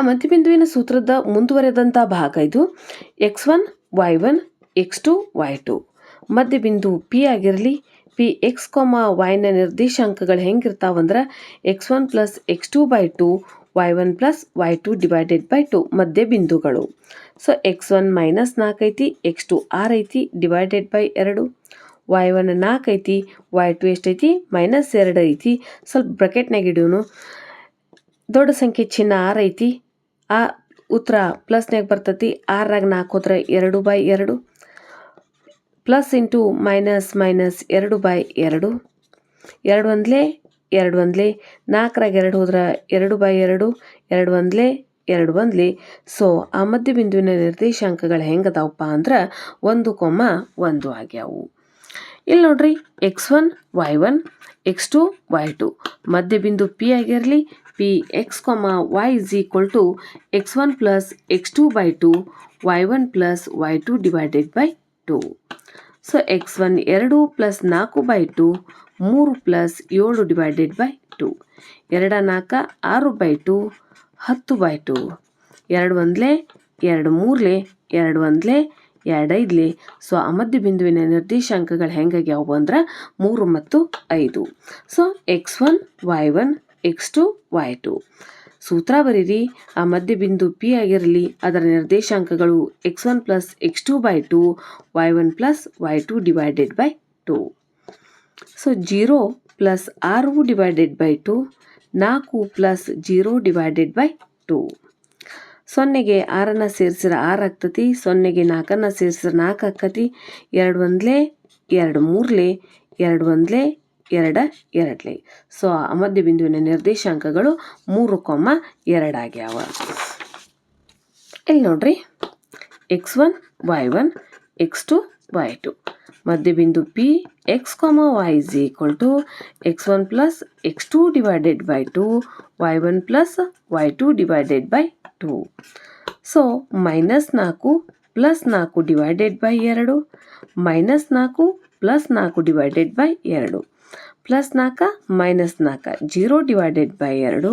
ಆ ಮಧ್ಯಬಿಂದುವಿನ ಸೂತ್ರದ ಮುಂದುವರೆದಂಥ ಭಾಗ ಇದು. X one y one x two y two ಮಧ್ಯಬಿಂದು ಪಿ ಆಗಿರಲಿ ಪಿ ಎಕ್ಸ್ ಕೊಮ ವೈನ ನಿರ್ದೇಶಾಂಕಗಳು ಹೆಂಗಿರ್ತಾವಂದ್ರೆ x one plus x two by two y one plus y two divided by two ಮಧ್ಯ ಬಿಂದುಗಳು ಸೊ ಎಕ್ಸ್ ಒನ್ ಮೈನಸ್ ನಾಲ್ಕು ಐತಿ X two ಆರ್ ಐತಿ divided by ಎರಡು. ವೈ ಒನ್ ನಾಲ್ಕು ಐತಿ ವೈ ಟು ಎಷ್ಟೈತಿ ಮೈನಸ್ ಎರಡು ಐತಿ. ಸ್ವಲ್ಪ ಬ್ರಕೆಟ್ನಾಗ ಇಡೋನು ದೊಡ್ಡ ಸಂಖ್ಯೆ ಚಿನ್ನ ಆರು ಐತಿ ಆ ಉತ್ತರ ಪ್ಲಸ್ನಾಗ ಬರ್ತೈತಿ. ಆರಾಗ ನಾಲ್ಕು ಹೋದ್ರೆ ಎರಡು ಬೈ ಎರಡು. ಪ್ಲಸ್ ಇಂಟು ಮೈನಸ್ ಮೈನಸ್ ಎರಡು ಬೈ ಎರಡು. ಎರಡು ಒಂದ್ಲೆ ಎರಡು ಒಂದ್ಲೆ. ನಾಲ್ಕರಾಗ ಎರಡು ಹೋದ್ರೆ ಎರಡು ಬೈ ಎರಡು. ಎರಡು ಒಂದ್ಲೆ ಎರಡು ಒಂದ್ಲಿ. ಸೊ ಆ ಮಧ್ಯ ಬಿಂದುವಿನ ನಿರ್ದೇಶಾಂಕಗಳು ಹೆಂಗದಾವಪ್ಪ ಅಂದ್ರೆ ಒಂದು ಕೊಮ್ಮ ಒಂದು ಆಗ್ಯಾವು. ಇಲ್ಲಿ ನೋಡ್ರಿ x one y one x two y two ಮಧ್ಯ ಬಿಂದು ಪಿ ಆಗಿರಲಿ P x comma y is equal to x one plus x two by two y one plus y two divided by two so x one ಎರಡು plus ನಾಲ್ಕು by two ಮೂರು plus ಏಳು divided by two ಎರಡ ನಾಲ್ಕು, ಆರು by two ಹತ್ತು by two ಎರಡು ಒಂದಲೇ, ಎರಡು ಮೂರ್ಲೆ, ಎರಡು ಒಂದ್ಲೆ ಎರಡು ಐದ್ಲೆ ಸೊ, ಆ ಮಧ್ಯ ಬಿಂದುವಿನ ನಿರ್ದೇಶಾಂಕಗಳು ಹೆಂಗಾಗ್ಯಾವು ಅಂದ್ರೆ ಮೂರು ಮತ್ತು ಐದು. So, x one, y one, x two, y two. ಸೂತ್ರ ಬರೀರಿ, ಆ ಮಧ್ಯ ಬಿಂದು ಪಿ ಆಗಿರಲಿ, ಅದರ ನಿರ್ದೇಶಾಂಕಗಳು x one plus x two by two, y one plus y two divided by two. So, zero plus ಆರು ಡಿವೈಡೆಡ್ ಬೈ ಟು, ನಾಲ್ಕು plus zero divided by two. ಸೊನ್ನೆಗೆ ಆರನ್ನು ಸೇರಿಸಿದ್ರೆ ಆರು ಆಗ್ತತಿ, ಸೊನ್ನೆಗೆ ನಾಲ್ಕನ್ನು ಸೇರಿಸಿದ್ರೆ ನಾಲ್ಕು ಆಕ್ಕತಿ ಎರಡು ಒಂದ್ಲೆ, ಎರಡು ಮೂರ್ಲೆ, ಎರಡು ಒಂದ್ಲೆ, ಎರಡ ಎರಡ್ಲೆ. ಸೊ, ಆ ಮಧ್ಯ ಬಿಂದುವಿನ ನಿರ್ದೇಶಾಂಕಗಳು ಮೂರು ಕೊಮ್ಮ ಎರಡಾಗ್ಯಾವ ಇಲ್ಲಿ ನೋಡ್ರಿ, x one, y one, x two, y two. Madhyabindu P, x comma y is equal to x one plus x two divided by two, y one plus y two divided by two so minus ನಾಲ್ಕು plus ನಾಲ್ಕು divided by ಎರಡು. Minus ನಾಲ್ಕು plus ನಾಲ್ಕು divided by ಎರಡು. Plus ನಾಲ್ಕು minus ನಾಲ್ಕು. Zero divided by ಎರಡು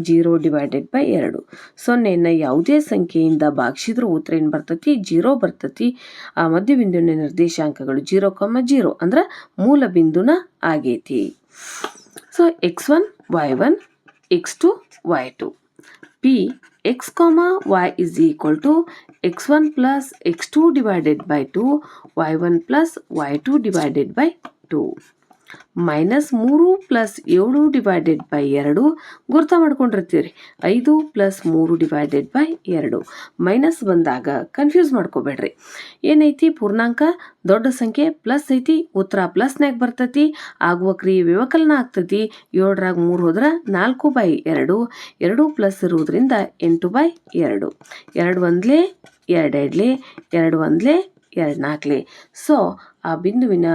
zero divided by ಎರಡು. ಸೊನ್ನೆಯನ್ನು ಯಾವುದೇ ಸಂಖ್ಯೆಯಿಂದ ಭಾಗಿಸಿದ್ರೂ ಉತ್ತರ ಏನು ಬರ್ತತಿ? ಜೀರೋ ಬರ್ತೈತಿ. ಆ ಮಧ್ಯ ಬಿಂದುವಿನ ನಿರ್ದೇಶಾಂಕಗಳು ಜೀರೋ ಕಮ್ಮ ಜೀರೋ ಅಂದ್ರೆ ಮೂಲ ಬಿಂದುನ ಆಗೈತಿ. So x one y one x two y two P x comma y is equal to x1 plus x2 divided by 2 y1 plus y2 divided by 2 minus ಮೂರು ಪ್ಲಸ್ ಏಳು ಡಿವೈಡೆಡ್ ಬೈ ಎರಡು. ಗುರ್ತ ಮಾಡ್ಕೊಂಡಿರ್ತೀವಿ ಐದು ಪ್ಲಸ್ ಮೂರು divided by ಎರಡು. Minus ಬಂದಾಗ confuse ಮಾಡ್ಕೋಬೇಡ್ರಿ. ಏನೈತಿ? ಪೂರ್ಣಾಂಕ ದೊಡ್ಡ ಸಂಖ್ಯೆ ಪ್ಲಸ್ ಐತಿ. ಉತ್ತರ ಪ್ಲಸ್ನಾಗ ಬರ್ತೈತಿ. ಆಗುವ ಕ್ರಿಯೆ ವ್ಯವಕಲನ ಆಗ್ತೈತಿ. ಏಳರಾಗ ಮೂರು ಹೋದ್ರೆ ನಾಲ್ಕು ಬೈ ಎರಡು. ಎರಡು ಪ್ಲಸ್ ಇರುವುದರಿಂದ ಎಂಟು ಬೈ ಎರಡು. ಎರಡು ಒಂದ್ಲೆ ಎರಡು ಎರಡ್ಲೆ ಎರಡು ಒಂದ್ಲೆ ಎರಡು ನಾಲ್ಕಲೆ ಸೊ, ಆ ಬಿಂದುವಿನ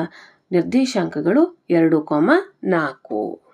ನಿರ್ದೇಶಾಂಕಗಳು ಎರಡು ಕಾಮ ನಾಲ್ಕು.